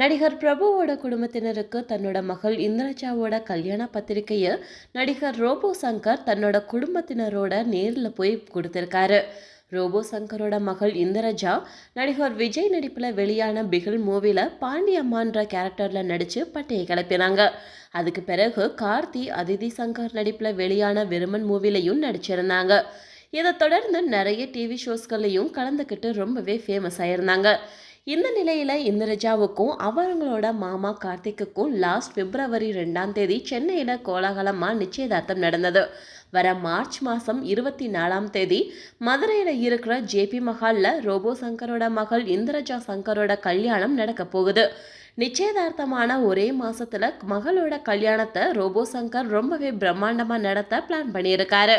நடிகர் பிரபுவோட குடும்பத்தினருக்கு தன்னோட மகள் இந்திரஜாவோட கல்யாண பத்திரிக்கையை நடிகர் ரோபோ சங்கர் தன்னோட குடும்பத்தினரோட நேரில் போய் கொடுத்துருக்காரு. ரோபோ சங்கரோட மகள் இந்திரஜா நடிகர் விஜய் நடிப்பில் வெளியான பிகில் மூவியில் பாண்டியம்மான்ற கேரக்டரில் நடித்து பட்டையை கிளப்பினாங்க. அதுக்கு பிறகு கார்த்தி அதிதி சங்கர் நடிப்பில் வெளியான விருமன் மூவிலையும் நடிச்சிருந்தாங்க. இதை தொடர்ந்து நிறைய டிவி ஷோஸ்கள்லையும் கலந்துக்கிட்டு ரொம்பவே ஃபேமஸ் ஆயிருந்தாங்க. இந்த நிலையில் இந்திரஜாவுக்கும் அவங்களோட மாமா கார்த்திக்குக்கும் லாஸ்ட் பிப்ரவரி ரெண்டாம் தேதி சென்னையில் கோலாகலமாக நிச்சயதார்த்தம் நடந்தது. வர மார்ச் மாதம் இருபத்தி நாலாம் தேதி மதுரையில் இருக்கிற ஜேபி மஹாலில் ரோபோ சங்கரோட மகள் இந்திரஜா சங்கரோட கல்யாணம் நடக்க போகுது. நிச்சயதார்த்தமான ஒரே மாதத்தில் மகளோட கல்யாணத்தை ரோபோ சங்கர் ரொம்பவே பிரம்மாண்டமாக நடத்த பிளான் பண்ணியிருக்காரு.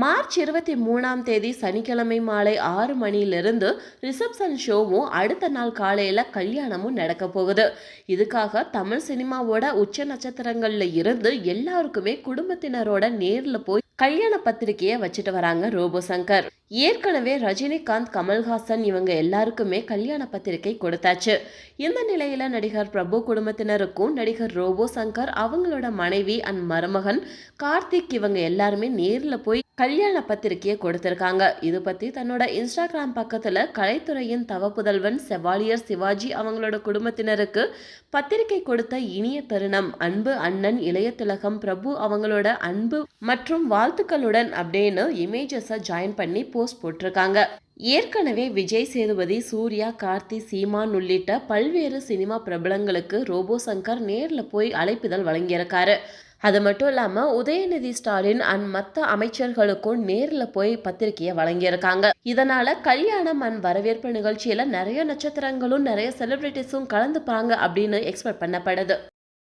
மார்ச் இருபத்தி மூணாம் தேதி சனிக்கிழமை மாலை ஆறு மணியிலிருந்து ரிசப்ஷன் ஷோவும் அடுத்த நாள் காலையில் கல்யாணமும் நடக்க போகுது. இதுக்காக தமிழ் சினிமாவோட உச்ச நட்சத்திரங்களில் இருந்து எல்லாருக்குமே குடும்பத்தினரோட நேரில் போய் கல்யாண பத்திரிகையை வச்சுட்டு வராங்க ரோபோ சங்கர் ஏற்கனவே ரஜினிகாந்த் கமல்ஹாசன் இவங்க எல்லாருக்குமே கல்யாண பத்திரிகை கொடுத்தாச்சு. இந்த நிலையில நடிகர் பிரபு குடும்பத்தினருக்கும் நடிகர் ரோபோ சங்கர் அவங்களோட மனைவி அண்ட் மருமகன் கார்த்திக் இவங்க எல்லாருமே நேரில் போய் கல்யாண பத்திரிகையை கொடுத்திருக்காங்க. இது பத்தி தன்னோட இன்ஸ்டாகிராம் பக்கத்துல கலைத்துறையின் தவ புதல்வன் செவாலியர் சிவாஜி அவங்களோட குடும்பத்தினருக்கு பத்திரிகை கொடுத்த இனிய தருணம் அன்பு அண்ணன் இளைய திலகம் பிரபு அவங்களோட அன்பு மற்றும் வாழ்த்துக்களுடன் அப்படின்னு இமேஜஸை ஜாயின் பண்ணி போஸ்ட் போட்டிருக்காங்க. ஏற்கனவே விஜய் சேதுபதி சூர்யா கார்த்தி சீமான் உள்ளிட்ட பல்வேறு சினிமா பிரபலங்களுக்கு ரோபோ சங்கர் நேரில் போய் அழைப்புதல் வழங்கியிருக்காரு. அது மட்டும் இல்லாமல் உதயநிதி ஸ்டாலின் அண்ட் மற்ற அமைச்சர்களுக்கும் நேரில் போய் பத்திரிகையை வழங்கியிருக்காங்க. இதனால கல்யாணம் அண்ட் வரவேற்பு நிகழ்ச்சியில் நிறைய நட்சத்திரங்களும் நிறைய செலிபிரிட்டிஸும் கலந்துப்பாங்க அப்படின்னு எக்ஸ்பெக்ட் பண்ணப்படுது.